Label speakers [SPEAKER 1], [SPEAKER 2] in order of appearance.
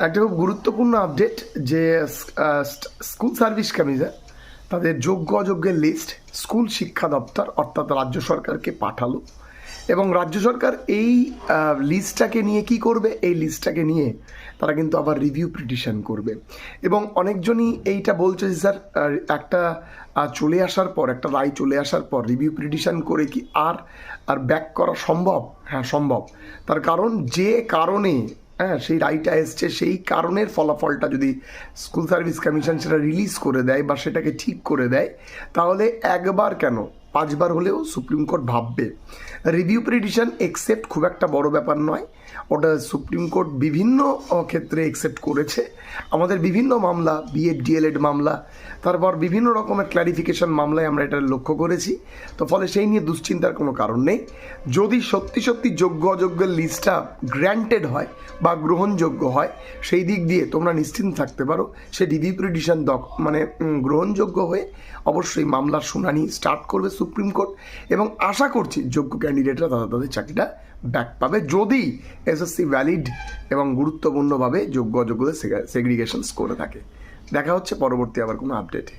[SPEAKER 1] একটা খুব গুরুত্বপূর্ণ আপডেট যে স্কুল সার্ভিস কমিশন তাদের যোগ্য অযোগ্যের লিস্ট স্কুল শিক্ষা দপ্তর, অর্থাৎ রাজ্য সরকারকে পাঠালো। এবং রাজ্য সরকার এই লিস্টটাকে নিয়ে কি করবে? এই লিস্টটাকে নিয়ে তারা কিন্তু আবার রিভিউ পিটিশন করবে। এবং অনেকজনই এইটা বলছে যে, স্যার একটা চলে আসার পর, একটা রায় চলে আসার পর রিভিউ পিটিশন করে কি আর আর ব্যাক করা সম্ভব? হ্যাঁ সম্ভব। তার কারণ যে কারণে হ্যাঁ সেই রায়টা এসছে, সেই কারণের ফলাফলটা যদি স্কুল সার্ভিস কমিশন সেটা রিলিজ করে দেয় বা সেটাকে ঠিক করে দেয়, তাহলে একবার কেন পাঁচবার হলেও সুপ্রিম কোর্ট ভাববে। রিভিউ পিটিশন একসেপ্ট খুব একটা বড় ব্যাপার নয়। ওটা সুপ্রিম কোর্ট বিভিন্ন ক্ষেত্রে একসেপ্ট করেছে। আমাদের বিভিন্ন মামলা বিএড ডিএলএড মামলা, তারপর বিভিন্ন রকমের ক্ল্যারিফিকেশন মামলায় আমরা এটা লক্ষ্য করেছি। তো ফলে সেই নিয়ে দুশ্চিন্তার কোনো কারণ নেই। যদি সত্যি সত্যি যোগ্য অযোগ্যের লিস্টটা গ্র্যান্টেড হয় বা গ্রহণযোগ্য হয়, সেই দিক দিয়ে তোমরা নিশ্চিন্ত থাকতে পারো। সে রিভিউ পিটিশন দক মানে গ্রহণযোগ্য হয়ে অবশ্যই মামলার শুনানি স্টার্ট করবে সুপ্রিম কোর্ট এবং আশা করছি যোগ্য ক্যান্ডিডেটরা তারা তাদের চাকরিটা ব্যাক পাবে। যদি এসএসসি ভ্যালিড এবং গুরুত্বপূর্ণভাবে যোগ্য অযোগ্যদের সেগ্রিগেশনস করে থাকে। দেখা হচ্ছে পরবর্তী আবার কোনো আপডেটে